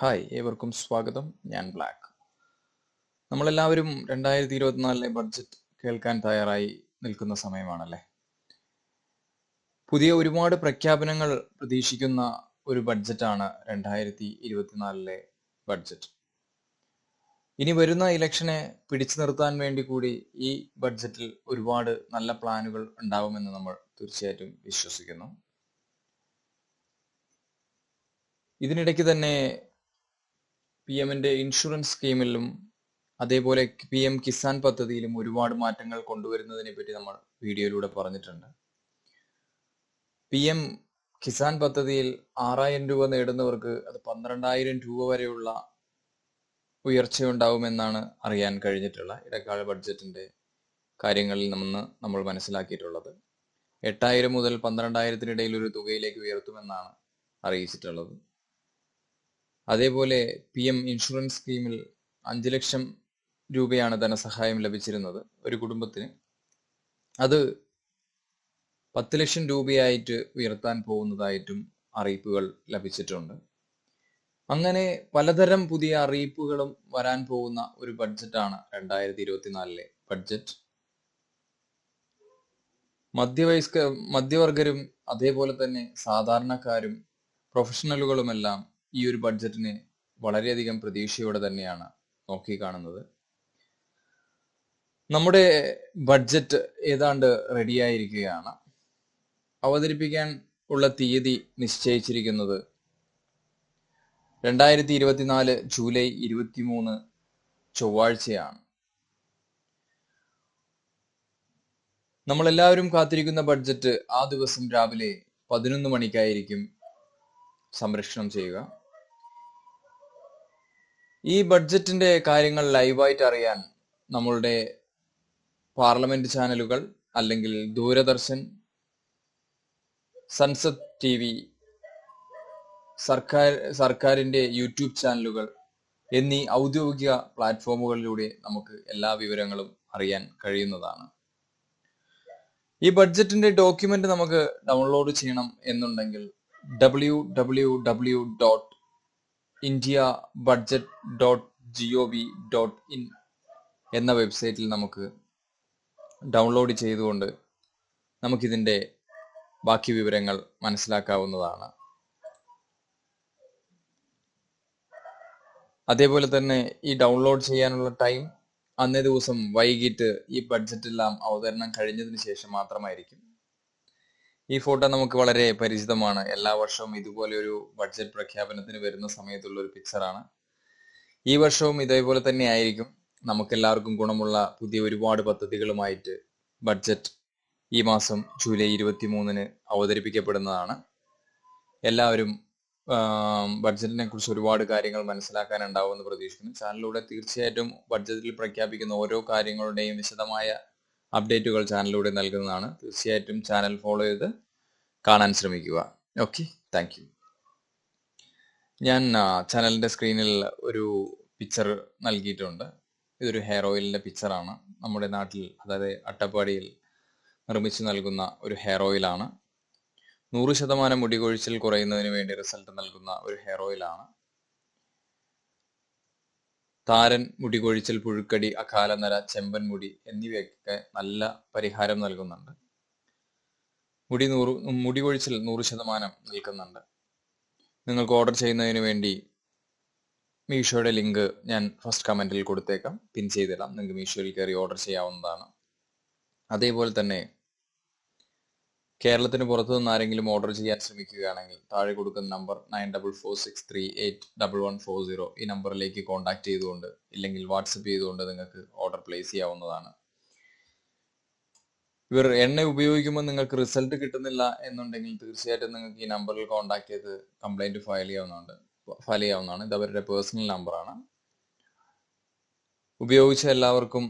Hi ഏവർക്കും സ്വാഗതം. ഞാൻ ബ്ലാക്ക്. നമ്മളെല്ലാവരും രണ്ടായിരത്തി ഇരുപത്തിനാലിലെ ബഡ്ജറ്റ് കേൾക്കാൻ തയ്യാറായി നിൽക്കുന്ന സമയമാണല്ലേ? പുതിയ ഒരുപാട് പ്രഖ്യാപനങ്ങൾ പ്രതീക്ഷിക്കുന്ന ഒരു ബഡ്ജറ്റാണ് രണ്ടായിരത്തി ഇരുപത്തിനാലിലെ ബഡ്ജറ്റ് ഇനി വരുന്ന ഇലക്ഷനെ പിടിച്ചു നിർത്താൻ വേണ്ടി കൂടി ഈ ബഡ്ജറ്റിൽ ഒരുപാട് നല്ല പ്ലാനുകൾ ഉണ്ടാവുമെന്ന് നമ്മൾ തീർച്ചയായിട്ടും വിശ്വസിക്കുന്നു. ഇതിനിടയ്ക്ക് തന്നെ പി എമ്മിന്റെ ഇൻഷുറൻസ് സ്കീമിലും അതേപോലെ പി എം കിസാൻ പദ്ധതിയിലും ഒരുപാട് മാറ്റങ്ങൾ കൊണ്ടുവരുന്നതിനെ പറ്റി നമ്മൾ വീഡിയോയിലൂടെ പറഞ്ഞിട്ടുണ്ട്. പി എം കിസാൻ പദ്ധതിയിൽ ആറായിരം രൂപ നേടുന്നവർക്ക് അത് പന്ത്രണ്ടായിരം രൂപ വരെയുള്ള ഉയർച്ചയുണ്ടാവുമെന്നാണ് അറിയാൻ കഴിഞ്ഞിട്ടുള്ള ഇടക്കാല ബഡ്ജറ്റിന്റെ കാര്യങ്ങളിൽ നിന്ന് നമ്മൾ മനസ്സിലാക്കിയിട്ടുള്ളത്. എട്ടായിരം മുതൽ പന്ത്രണ്ടായിരത്തിനിടയിൽ ഒരു തുകയിലേക്ക് ഉയർത്തുമെന്നാണ് അറിയിച്ചിട്ടുള്ളത്. അതേപോലെ പി എം ഇൻഷുറൻസ് സ്കീമിൽ അഞ്ച് ലക്ഷം രൂപയാണ് ധനസഹായം ലഭിച്ചിരുന്നത് ഒരു കുടുംബത്തിന്. അത് പത്ത് ലക്ഷം രൂപയായിട്ട് ഉയർത്താൻ പോകുന്നതായിട്ടും അറിയിപ്പുകൾ ലഭിച്ചിട്ടുണ്ട്. അങ്ങനെ പലതരം പുതിയ അറിയിപ്പുകളും വരാൻ പോകുന്ന ഒരു ബഡ്ജറ്റാണ് രണ്ടായിരത്തി ഇരുപത്തിനാലിലെ ബഡ്ജറ്റ്. മധ്യവയസ്ക മധ്യവർഗരും അതേപോലെ തന്നെ സാധാരണക്കാരും പ്രൊഫഷണലുകളുമെല്ലാം ഈ ഒരു ബഡ്ജറ്റിനെ വളരെയധികം പ്രതീക്ഷയോടെ തന്നെയാണ് നോക്കി കാണുന്നത് നമ്മുടെ ബഡ്ജറ്റ് ഏതാണ്ട് റെഡിയായിരിക്കുകയാണ് അവതരിപ്പിക്കാൻ ഉള്ള തീയതി നിശ്ചയിച്ചിരിക്കുന്നത് രണ്ടായിരത്തി ഇരുപത്തിനാല് ജൂലൈ ഇരുപത്തിമൂന്ന് ചൊവ്വാഴ്ചയാണ്. നമ്മളെല്ലാവരും കാത്തിരിക്കുന്ന ബഡ്ജറ്റ് ആ ദിവസം രാവിലെ പതിനൊന്ന് മണിക്കായിരിക്കും സംരക്ഷണം ചെയ്യുക. ഈ ബഡ്ജറ്റിന്റെ കാര്യങ്ങൾ ലൈവായിട്ട് അറിയാൻ നമ്മളുടെ പാർലമെന്റ് ചാനലുകൾ അല്ലെങ്കിൽ ദൂരദർശൻ സൺസദ് ടി വി സർക്കാർ സർക്കാരിന്റെ യൂട്യൂബ് ചാനലുകൾ എന്നീ ഔദ്യോഗിക പ്ലാറ്റ്ഫോമുകളിലൂടെ നമുക്ക് എല്ലാ വിവരങ്ങളും അറിയാൻ കഴിയുന്നതാണ്. ഈ ബഡ്ജറ്റിന്റെ ഡോക്യുമെന്റ് നമുക്ക് ഡൗൺലോഡ് ചെയ്യണം എന്നുണ്ടെങ്കിൽ W W W dot India budget dot G O V dot in എന്ന വെബ്സൈറ്റിൽ നമുക്ക് ഡൗൺലോഡ് ചെയ്തുകൊണ്ട് നമുക്കിതിന്റെ ബാക്കി വിവരങ്ങൾ മനസ്സിലാക്കാവുന്നതാണ്. അതേപോലെ തന്നെ ഈ ഡൗൺലോഡ് ചെയ്യാനുള്ള ടൈം അന്നേ ദിവസം വൈകിട്ട് ഈ ബഡ്ജറ്റ് എല്ലാം അവതരണം കഴിഞ്ഞതിന് ശേഷം മാത്രമായിരിക്കും. ഈ ഫോട്ടോ നമുക്ക് വളരെ പരിചിതമാണ്. എല്ലാ വർഷവും ഇതുപോലെ ഒരു ബഡ്ജറ്റ് പ്രഖ്യാപനത്തിന് വരുന്ന സമയത്തുള്ള ഒരു പിക്ചറാണ് ഈ വർഷവും ഇതേപോലെ തന്നെ ആയിരിക്കും. നമുക്കെല്ലാവർക്കും ഗുണമുള്ള പുതിയ ഒരുപാട് പദ്ധതികളുമായിട്ട് ബഡ്ജറ്റ് ഈ മാസം ജൂലൈ ഇരുപത്തി മൂന്നിന് അവതരിപ്പിക്കപ്പെടുന്നതാണ്. എല്ലാവരും ബഡ്ജറ്റിനെ കുറിച്ച് ഒരുപാട് കാര്യങ്ങൾ മനസ്സിലാക്കാനുണ്ടാവുമെന്ന് പ്രതീക്ഷിക്കുന്നു. ചാനലിലൂടെ തീർച്ചയായിട്ടും ബഡ്ജറ്റിൽ പ്രഖ്യാപിക്കുന്ന ഓരോ കാര്യങ്ങളുടെയും വിശദമായ അപ്ഡേറ്റുകൾ ചാനലിലൂടെ നൽകുന്നതാണ്. തീർച്ചയായിട്ടും ചാനൽ ഫോളോ ചെയ്ത് കാണാൻ ശ്രമിക്കുക. ഓക്കെ താങ്ക് ഞാൻ ചാനലിന്റെ സ്ക്രീനിൽ ഒരു പിക്ചർ നൽകിയിട്ടുണ്ട്. ഇതൊരു ഹെയർ ഓയിലിന്റെ പിക്ചറാണ് നമ്മുടെ നാട്ടിൽ അതായത് അട്ടപ്പാടിയിൽ നിർമ്മിച്ചു നൽകുന്ന ഒരു ഹെയർ ഓയിലാണ് നൂറ് ശതമാനം മുടി കൊഴിച്ചിൽ കുറയുന്നതിന് വേണ്ടി റിസൾട്ട് നൽകുന്ന ഒരു ഹെയർ ഓയിലാണ് താരൻ മുടി കൊഴിച്ചിൽ പുഴുക്കടി അകാലനര ചെമ്പൻ മുടി എന്നിവയൊക്കെ നല്ല പരിഹാരം നൽകുന്നുണ്ട്. മുടി നൂറ് മുടി കൊഴിച്ചിൽ നൂറ് ശതമാനം നിൽക്കുന്നുണ്ട് നിങ്ങൾക്ക് ഓർഡർ ചെയ്യുന്നതിന് വേണ്ടി മീഷോയുടെ ലിങ്ക് ഞാൻ ഫസ്റ്റ് കമന്റിൽ കൊടുത്തേക്കാം. പിൻ ചെയ്തിടാം. നിങ്ങൾക്ക് മീഷോയിൽ കയറി ഓർഡർ ചെയ്യാവുന്നതാണ്. അതേപോലെ തന്നെ കേരളത്തിന് പുറത്തു നിന്ന് ആരെങ്കിലും ഓർഡർ ചെയ്യാൻ ശ്രമിക്കുകയാണെങ്കിൽ താഴെ കൊടുക്കുന്ന number nine double four six three eight double one four zero ഈ നമ്പറിലേക്ക് കോൺടാക്ട് ചെയ്തുകൊണ്ട് ഇല്ലെങ്കിൽ വാട്സപ്പ് ചെയ്തുകൊണ്ട് നിങ്ങൾക്ക് ഓർഡർ പ്ലേസ് ചെയ്യാവുന്നതാണ്. ഇവർ എണ്ണ ഉപയോഗിക്കുമ്പോൾ നിങ്ങൾക്ക് റിസൾട്ട് കിട്ടുന്നില്ല എന്നുണ്ടെങ്കിൽ തീർച്ചയായിട്ടും നിങ്ങൾക്ക് ഈ നമ്പറിൽ കോൺടാക്ട് ചെയ്ത് കംപ്ലൈന്റ് ഫയൽ ചെയ്യാവുന്നതാണ്. ഫയൽ ചെയ്യാവുന്നതാണ്. ഇത് അവരുടെ പേഴ്സണൽ നമ്പറാണ് ഉപയോഗിച്ച എല്ലാവർക്കും